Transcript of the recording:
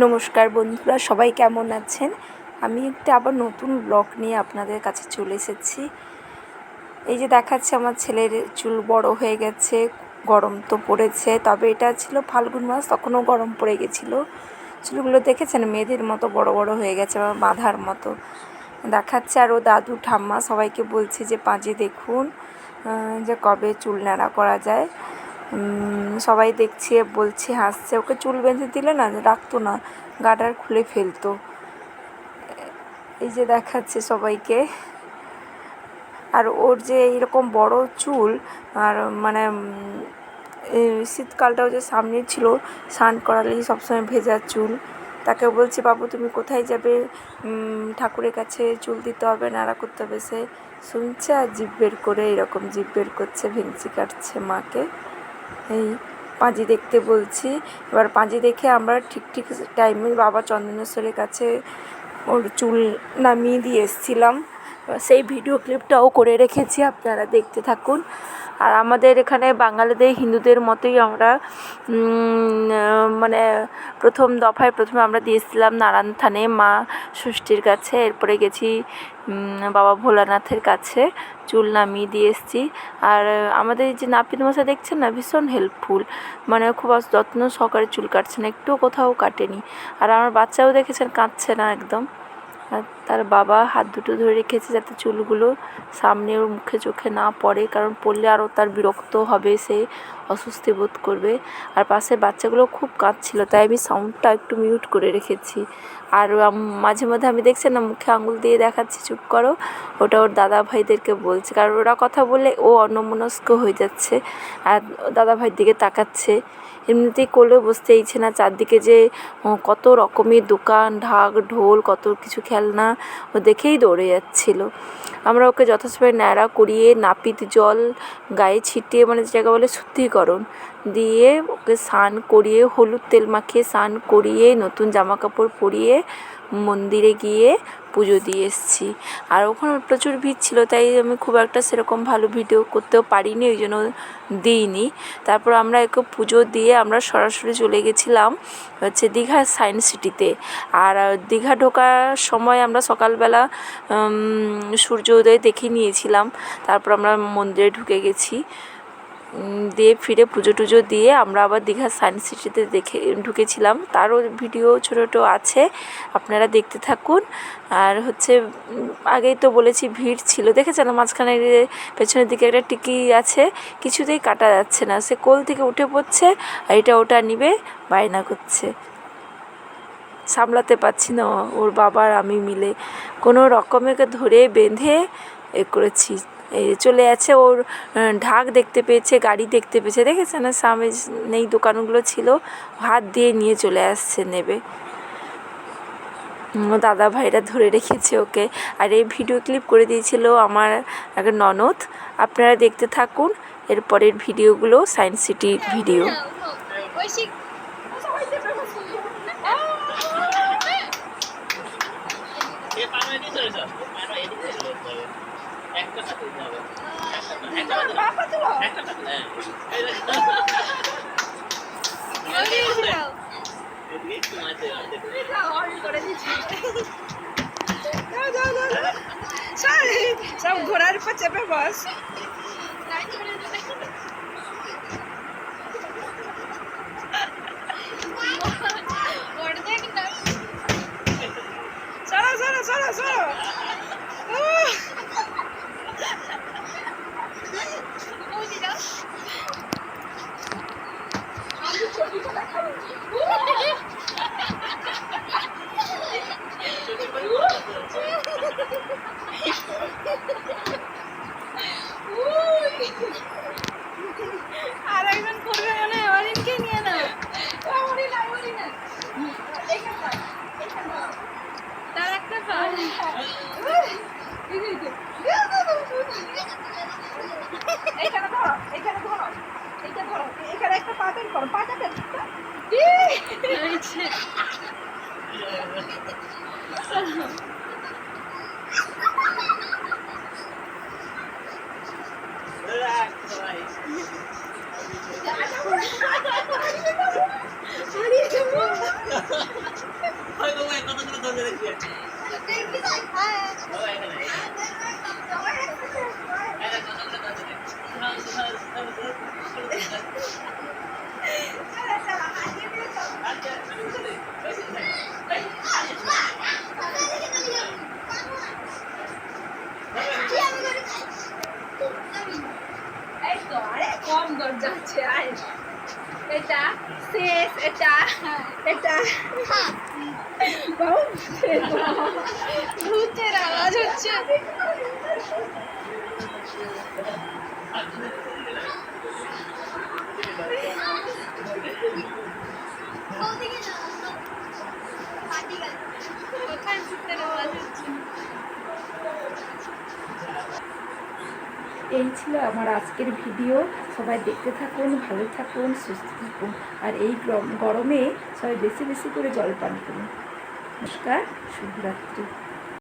নমস্কার বন্ধুরা, সবাই কেমন আছেন? আমি একটা আবার নতুন ব্লগ নিয়ে আপনাদের কাছে চলে এসেছি। এই যে দেখাচ্ছে, আমার ছেলের চুল বড় হয়ে গেছে, গরম তো পড়েছে, তবে এটা ছিল ফাল্গুন মাস, তখনও গরম পড়ে গেছিল। চুলগুলো দেখেছেন? মেয়েদের মতো বড় বড় হয়ে গেছে আমার বাঁধার মতো। দেখাচ্ছে আর ও দাদু ঠাম্মা সবাইকে বলছে যে পাঁজে দেখুন যে কবে চুল নাড়া করা যায়। সবাই দেখছে, বলছে, হাসছে। ওকে চুল বেঁধে দিলে না, রাখতো না গাডার খুলে ফেলতো। এই যে দেখাচ্ছে সবাইকে। আর ওর যে এরকম বড় চুল, আর মানে শীতকালটাও যে সামনে ছিল, স্নান করালেই সবসময় ভেজা চুল। তাকে বলছি, বাবু, তুমি কোথায় যাবে? ঠাকুরের কাছে চুল দিতে হবে, নাড়া করতে হবে সে। শুনছে, আর জিভ বের করে, এরকম জিভ বের করছে, ভেঙচি কাটছে মাকে। এই পাঁজি দেখতে বলছি। এবার পাঁজি দেখে আমরা ঠিক ঠিক টাইমে বাবা চন্দনেশ্বরের কাছে ওর চুল নামিয়ে দিয়ে এসেছিলাম। সেই ভিডিও ক্লিপটাও করে রেখেছি, আপনারা দেখতে থাকুন। আর আমাদের এখানে বাঙালিদের, হিন্দুদের মতোই আমরা মানে প্রথম দফায় প্রথমে আমরা দিয়েছিলাম নারায়ণ থানে মা ষষ্ঠীর কাছে। এরপরে গেছি বাবা ভোলানাথের কাছে। চুল নামিয়ে দিয়ে এসেছি। আর আমাদের যে নাপিত মশাই দেখছেন না? ভীষণ হেল্পফুল মানে খুব যত্ন সহকারে চুল কাটছেন। একটুও কোথাও কাটেনি। আর আমার বাচ্চাও দেখেছেন, কাঁদছে না একদম। আর তার বাবা হাত দুটো ধরে রেখেছে যাতে চুলগুলো সামনে ওর মুখে চোখে না পড়ে, কারণ পড়লে আরও তার বিরক্ত হবে সে। অস্বস্তি বোধ করবে। আর পাশে বাচ্চাগুলো খুব কাঁদছিল, তাই আমি সাউন্ডটা একটু মিউট করে রেখেছি। আর মাঝে মধ্যে আমি দেখছি না, মুখে আঙুল দিয়ে দেখাচ্ছি, চুপ করো। ওটা ওর দাদা ভাইদেরকে বলছে, কারণ ওরা কথা বললে ও অন্যমনস্ক হয়ে যাচ্ছে, আর দাদা ভাইয়ের দিকে তাকাচ্ছে। এমনিতেই কোলেও বসতে ইচ্ছে না, চারদিকে যে কত রকমের দোকান, ঢাক, ঢোল, কত কিছু খেলনা, ও দেখেই দৌড়ে যাচ্ছিল। আমরা ওকে যথাসময়ে ন্যাড়া করিয়ে, নাপিত জল গায়ে ছিটিয়ে মানে যেটাকে বলে শুদ্ধিকরণ দিয়ে ওকে স্নান করিয়ে হলুদ তেল মাখিয়ে স্নান করিয়ে নতুন জামা কাপড় পরিয়ে মন্দিরে গিয়ে পুজো দিয়ে এসেছি। আর ওখানে প্রচুর ভিড় ছিল তাই আমি খুব একটা সেরকম ভালো ভিডিও করতেও পারিনি ওই জন্য দিইনি। তারপর আমরা একে পুজো দিয়ে আমরা সরাসরি চলে গেছিলাম হচ্ছে দীঘা সায়েন্স সিটিতে। আর দীঘা ঢোকার সময় আমরা সকালবেলা উম, সূর্য উদয় দেখে নিয়েছিলাম। তারপর আমরা মন্দিরে ঢুকে গেছি। দিয়ে ফিরে পুজো টুজো দিয়ে আমরা আবার দীঘা সায়েন্স সিটিতে দেখে, ঢুকেছিলাম। তারও ভিডিও ছোটো ছোটো আছে, আপনারা দেখতে থাকুন। আর হচ্ছে আগেই তো বলেছি, ভিড় ছিল। দেখেছেন, মাঝখানে পেছনের দিকে একটা টিকি আছে, কিছুতেই কাটা যাচ্ছে না। সে কোল থেকে উঠে পড়ছে, আর এটা ওটা নিবে, বায়না করছে। সামলাতে পারছি না, ওর বাবার, আমি মিলে। কোনো রকমেকে ধরে বেঁধে এ করেছি। চলে যাচ্ছে ওর ঢাক দেখতে পেয়েছে, গাড়ি দেখতে পেয়েছে। দেখেছে না? সামনে নেই, দোকানগুলো ছিল। হাত দিয়ে নিয়ে চলে আসছে, নেবে। দাদা ভাইরা ধরে রেখেছে ওকে। আর এই ভিডিও ক্লিপ করে দিয়েছিল আমার এক ননদ। আপনারা দেখতে থাকুন। এরপরের ভিডিওগুলো সায়েন্স সিটির ভিডিও। সব ঘোড়ার উপর চেপে বস সরো সরো সরো সরো আর একজন করবে মনে হয় অরিনকে নিয়ে নাও অরিন না অরিন না এইখানে থাক, এইখানে থাক। তার একটা পা এইখানে ধরো এইখানে ধরো এইটা ধরো এখানে একটা পা বের করো পাটা বের করো। ই! Relax, সবাই। আরে দরজা দেখছি বাবা এখানে এই দেখ, কতগুলো দরজা দেখ। শোনাও, শোনাও, শোনাও, শোনাও, শোনাও। আচ্ছা, আমি উঠে দেই। ওই যে, এই, এই তো আরে কম দরজা আছে আয়। এটা শেষ এটা এটা বাবু, ভূতের আওয়াজ হচ্ছে কোথায় এই ছিল আমার আজকের ভিডিও। সবাই দেখতে থাকুন, ভালো থাকুন, সুস্থ থাকুন। আর এই গরম- সবাই বেশি বেশি করে জল পান করুন। নমস্কার, শুভরাত্রি।